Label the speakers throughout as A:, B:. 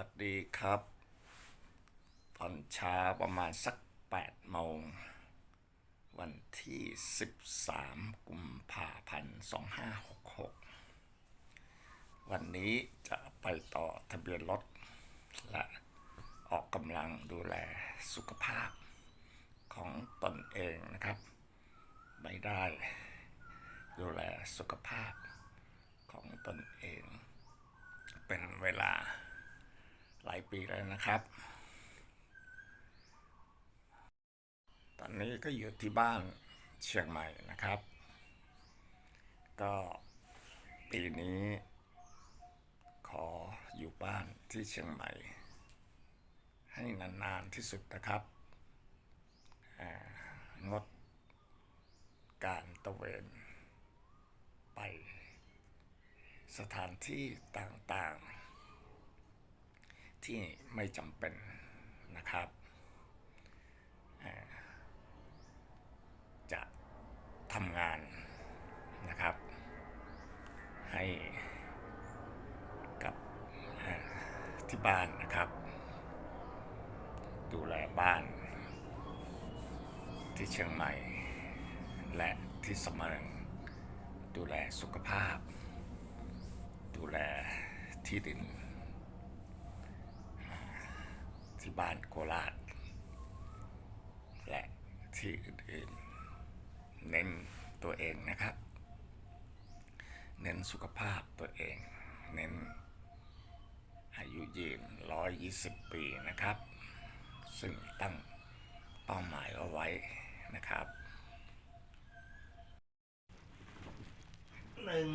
A: วัสดีครับ ตอนเช้าประมาณสัก8โมง วันที่ 13 กุมภาพันธ์ 2566 วันนี้จะไปต่อทะเบียนรถ และออกกำลังดูแลสุขภาพของตนเองนะครับ ไม่ได้ดูแลสุขภาพของตนเองเป็นเวลา หลายปีแล้วนะครับ ตอนนี้ก็อยู่ที่บ้านเชียงใหม่นะครับ ก็ปีนี้ขออยู่บ้านที่เชียงใหม่ ให้นานๆที่สุดนะครับงดการตะเวนไปสถานที่ต่างๆ ที่ไม่จำเป็นนะครับ จะทำงานนะครับ ให้กับที่บ้านนะครับ ดูแลบ้าน ที่เชียงใหม่ และที่สมเริงดูแลสุขภาพ ดูแลที่ดินอ่า ที่บ้านโคราช และที่อื่นๆ เน้นตัวเองนะครับ เน้นสุขภาพตัวเอง เน้นอายุยืน 120 ปีนะครับ ซึ่งตั้งเป้าหมายเอาไว้นะครับหนึ่ง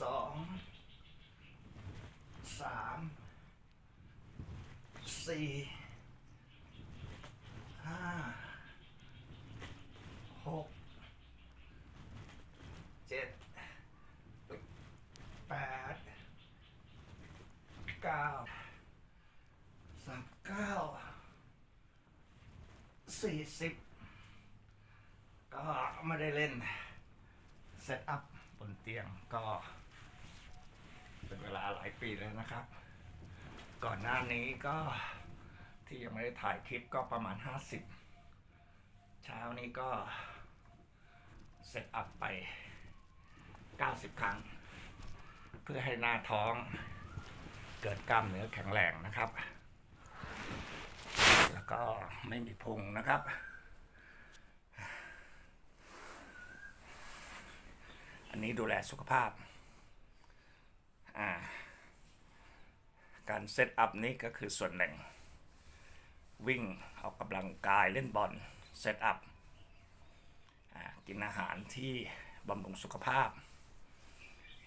A: สอง สาม สี่ห้าหกเจ็ดแปดเก้าสามเก้าสี่สิบก็ไม่ได้เล่นเซตอัพบนเตียงก็เป็นเวลาหลายปีแล้วนะครับ ก่อนหน้านี้ก็ที่ยังไม่ได้ถ่ายคลิปก็ประมาณ 50 เช้านี้ก็เซตอัพไป 90 ครั้ง เพื่อให้หน้าท้องเกิดกล้ามเนื้อแข็งแรงนะครับ แล้วก็ไม่มีพุงนะครับ อันนี้ดูแลสุขภาพ อ่า การเซตอัพนี้ก็คือส่วนหนึ่ง วิ่งออกกำลังกายเล่นบอลเซตอัพกินอาหารที่บำรุงสุขภาพ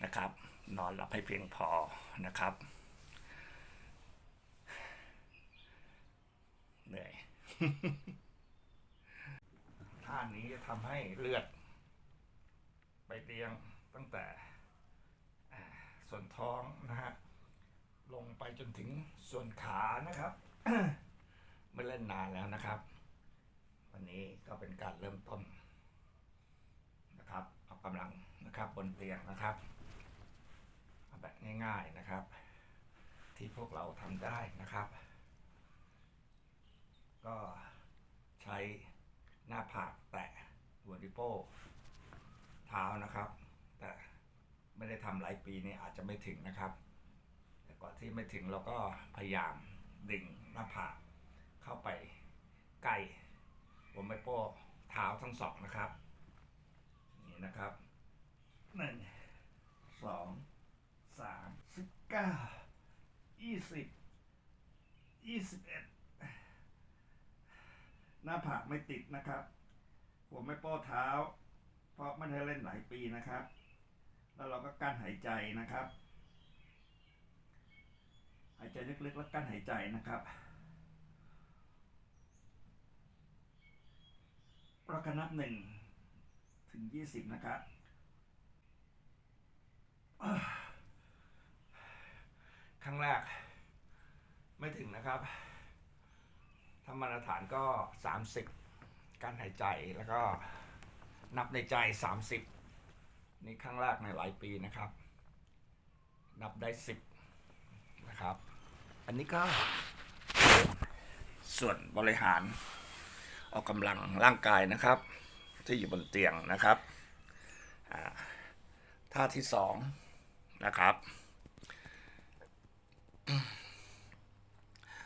A: นะครับ นอนหลับให้เพียงพอนะครับ เหนื่อยท่านี้จะทำให้เลือด ไปเรียงตั้งแต่ส่วนท้องนะฮะ ลงไปจนถึงส่วนขานะครับไม่เล่นนานแล้วนะครับ วันนี้ก็เป็นการเริ่มต้นนะครับออกกำลังนะครับบนเตียงนะครับเอาแบบง่ายๆนะครับ ที่พวกเราทำได้นะครับ ก็ใช้หน้าผากแตะหัวดิโป้เท้านะครับ แต่ไม่ได้ทำหลายปีนี่อาจจะไม่ถึงนะครับ ก่อนที่ไม่ถึงเราก็พยายามดึงหน้าผากเข้าไปใกล้หัวแม่โป้เท้าทั้งสองนะครับ นี่นะครับหนึ่งสองสามสิบเก้ายี่สิบยี่สิบเอ็ดหน้าผากไม่ติดนะครับ หัวแม่โป้เท้า เพราะไม่ได้เล่นหลายปีนะครับ แล้วเราก็กั้นหายใจนะครับ ใจลึกๆ แล้วกั้นหายใจนะครับเราก็นับหนึ่งถึงยี่สิบนะครับครั้งแรก ไม่ถึงนะครับถ้ามาตรฐานก็สามสิบกั้นหายใจแล้วก็นับในใจ 30 นี่ครั้งแรกในหลายปีนะครับ นับได้ 10ครับ อันนี้ก็ ส่วนบริหาร ออกกำลังร่างกายนะครับ ที่อยู่บนเตียงนะครับท่าที่สองนะครับ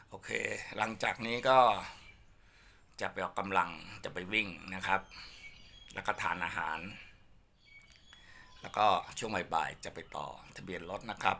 A: โอเค หลังจากนี้ก็จะไปออกกำลังจะไปวิ่งนะครับ แล้วก็ทานอาหาร แล้วก็ช่วงบ่ายๆจะไปต่อทะเบียนรถนะครับ